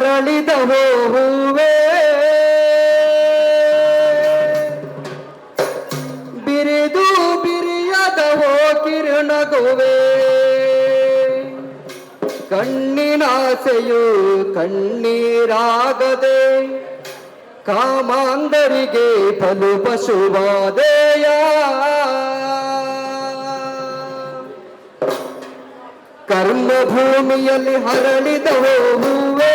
ಹರಳಿದ ಹೂವೇ? ಬಿರಿದು ಬಿರಿಯದ ಹೋ ಕಣ್ಣಿನಾಸೆಯು ಕಣ್ಣೀರಾಗದೆ ಕಾಮಾಂಧರಿಗೆ ಫಲು ಪಶುವಾದೆಯ? ಕರ್ಮ ಭೂಮಿಯಲ್ಲಿ ಹರಳಿದ ಹೂವೇ?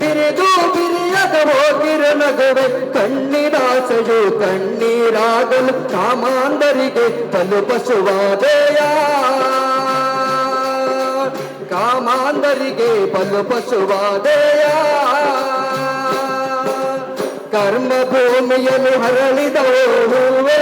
ಬಿರಿದು ಬಿರಿಯದ ಹೋಗಿರನಗುವೆ ಕಣ್ಣಿನಾಸೆಯು ಕಣ್ಣೀರಾಗಲು ಕಾಮಾಂಧರಿಗೆ ತಲುಪಸುವಾದೆಯ ಕಾಮಾಂಧರಿಗೆ ಬಲುಪಸುವಾದೆಯ ಕರ್ಮ ಭೂಮಿಯಲ್ಲಿ ಹರಳಿದ ಹೂವೇ?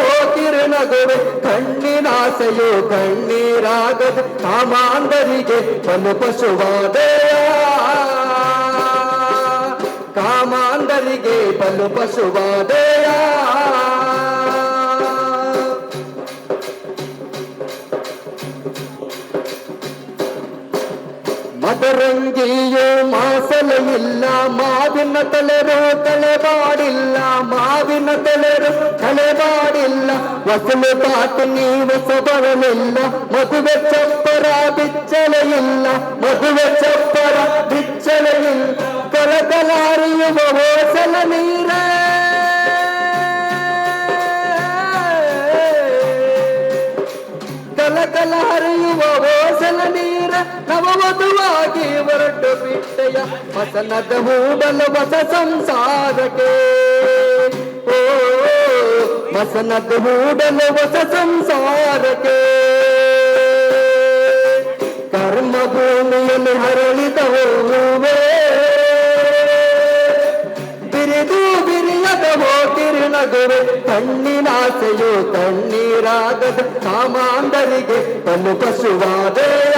ಹೋಗಿರನಗುವೆ ಕಣ್ಣಿನಾಸೆಯು ಕಣ್ಣೀರಾಗದ, ಕಾಮಾಂಧರಿಗೆ ಫಲು ಪಶುವಾದೆಯ ಕಾಮಾಂಧರಿಗೆ ಫಲು ಪಶುವಾದೆಯ ಮದರಂಗಿಯು ಮಾಸಲು ಇಲ್ಲ ಮಾವಿನ ತಲೆರು ತಲೆಬಾಡಿಲ್ಲ. ಮಾವಿನ ತಲೆರು ತಲೆಬಾಡಿಲ್ಲ ವಸಲು ಪಾಟು ನೀವಸ ಬರಲಿಲ್ಲ ಮದುವೆ ಚಪ್ಪರ ಬಿಚ್ಚಲೆ ಇಲ್ಲ ಮದುವೆ ಚಪ್ಪರ ಬಿಚ್ಚಲೆ ಇಲ್ಲ ಕಲಕಲಾರಿಯುವ ಓಸಲ ನೀರೇ ಕಲಕಲ ಹರಿಯುವ ಓಸಲ ನೀರ ನವವಧುವಾಗಿ ಹೊರಟು ಬಿಟ್ಟೆಯ ವಸನದ ಹೂಡಲ ಹೊಸ ಸಂಸಾರಕ್ಕೆ ಓ ವಸನದ ಹೂಡಲ ಹೊಸ ಸಂಸಾರಕ್ಕೆ ಕರ್ಮ ಭೂಮಿಯಲ್ಲಿ ಹರಳಿದ ಹೂವೇ ಬಿರಿದು ಬಿರಿಯದ ಹೋಗಿರಿನಗುವೆ ಕಣ್ಣಿನಾಸೆಯು ಕಣ್ಣೀರಾಗದ ಕಾಮಾಂಧರಿಗೆ ತನು ಪಶುವಾದೆಯ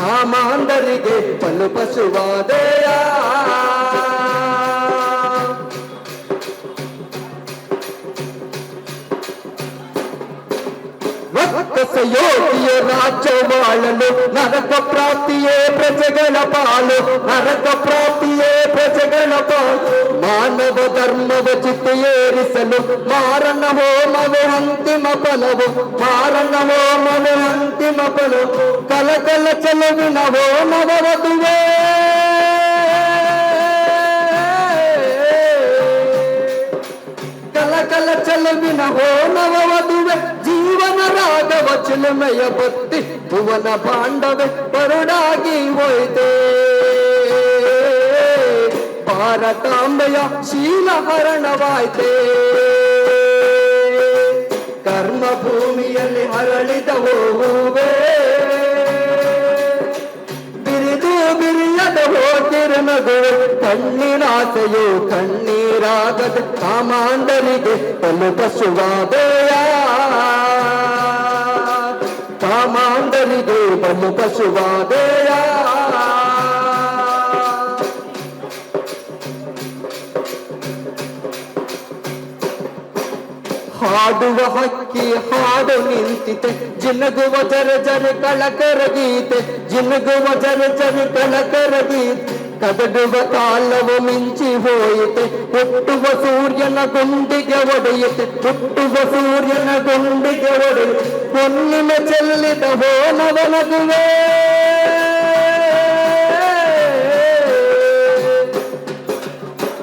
ಕಾಮಾಂಧರಿಗೆ ತನು ಪಶುವಾದೆಯ ರಕ್ಕಸ ಯೋಗಿಯ ರಾಜ್ಯವಾಳಲು ನರಕ ಪ್ರಾಪ್ತಿಯೇ ಪ್ರಜೆಗಳ ಪಾಲು ನರಕ ಪ್ರಾಪ್ತಿಯೇ ಪ್ರಜೆಗಳ ಪಾಲು ಮಾನವ ಧರ್ಮವ ಚಿತೆಯೇರಿಸಲು ಮಾರಣ ಹೋಮವೇ ಅಂತಿಮ ಫಲವು ಮಾರಣ ಹೋಮವೇ ಅಂತಿಮ ಫಲವು ಕಲಕಲ ಚಲುವಿನ ಹೋಮವ ವಧುವೇ ಕಲಕಲ ಚಲುವಿನ ಹೋಮವ ವಧುವೆ ಜೀವನ ಚಿಲುಮೆಯ ಬತ್ತಿ, ಭುವನ ಪಾಂಡವೆ ಬರುಡಾಗಿ ಹೋಯ್ತೆ ಭಾರತಾಂಬೆಯ ಶೀಲಹರಣವಾಯ್ತೆ ಕರ್ಮ ಭೂಮಿಯಲ್ಲಿ ಹರಳಿದ ಹೂವೇ. ಬಿರಿದು ಬಿರಿಯದ ಹೋಗಿರನಗುವೆ ಕಣ್ಣಿನಾಸೆಯು ಕಣ್ಣೀರಾಗದ, ಕಾಮಾಂಧರಿಗೆ ತಲು ಪಶುವಾದೆಯ ಕಾಮಾಂಧರಿಗೆ ಬಲು ಪಶುವಾದೆಯ ಹಾಡುವ ಹಕ್ಕಿ ಹಾಡು ನಿಂತಿತೆ ಜಿನಗುವ ಜರ ಜರ ಕಳಕರ ಗೀತೆ ಜಿನಗುವ ಜರ ಜರ ಕಳಕರ ಗೀತೆ ಕದಡುವ ಕಾಲವು ಮಿಂಚಿ ಹೋಯಿತೆ ಹುಟ್ಟುವ ಸೂರ್ಯನ ಗುಂಡಿಗೆ ಒಡೆಯುತ್ತೆ ಹುಟ್ಟುವ ಸೂರ್ಯನ ಗುಂಡಿಗೆ ಒಡೆಯುತ್ತೆ ಹೊನ್ನಿನ ಚೆಲ್ಲಿದ ಹೋನವನಗುವೆ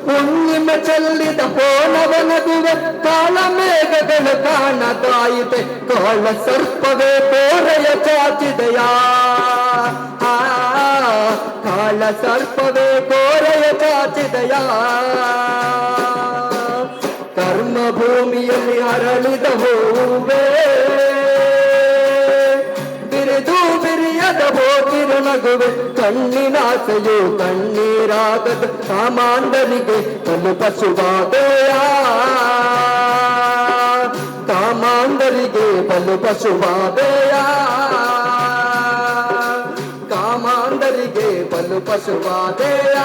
ಹುಣ್ಣಿಮೆ ಚೆಲ್ಲಿದ ಹೋನವನಗುವೆ ಕಾಲ ಮೇಘಗಳು ಕಾಣದಾಯಿತೆ ಕಾಳ ಸರ್ಪವೇ ಕೋರೆಯ ಚಾಚಿದೆಯಾ ಸರ್ಪವೇ ಕೋರೆಯ ಚಾಚಿದೆಯಾ ಕರ್ಮ ಭೂಮಿಯಲ್ಲಿ ಅರಳಿದ ಹೂವೇ. ಬಿರಿದು ಬಿರಿಯದ ಹೋಗಿರುನಗುವೆ ಕಣ್ಣಿನಾಸೆಯು ಕಣ್ಣೀರಾಗದ ಕಾಮಾಂಧನಿಗೆ ತಲು ಕಾಮಾಂಡರಿಗೆ ಕಾಮಾಂಧರಿಗೆ అందరిగే పలు పశువాదేయా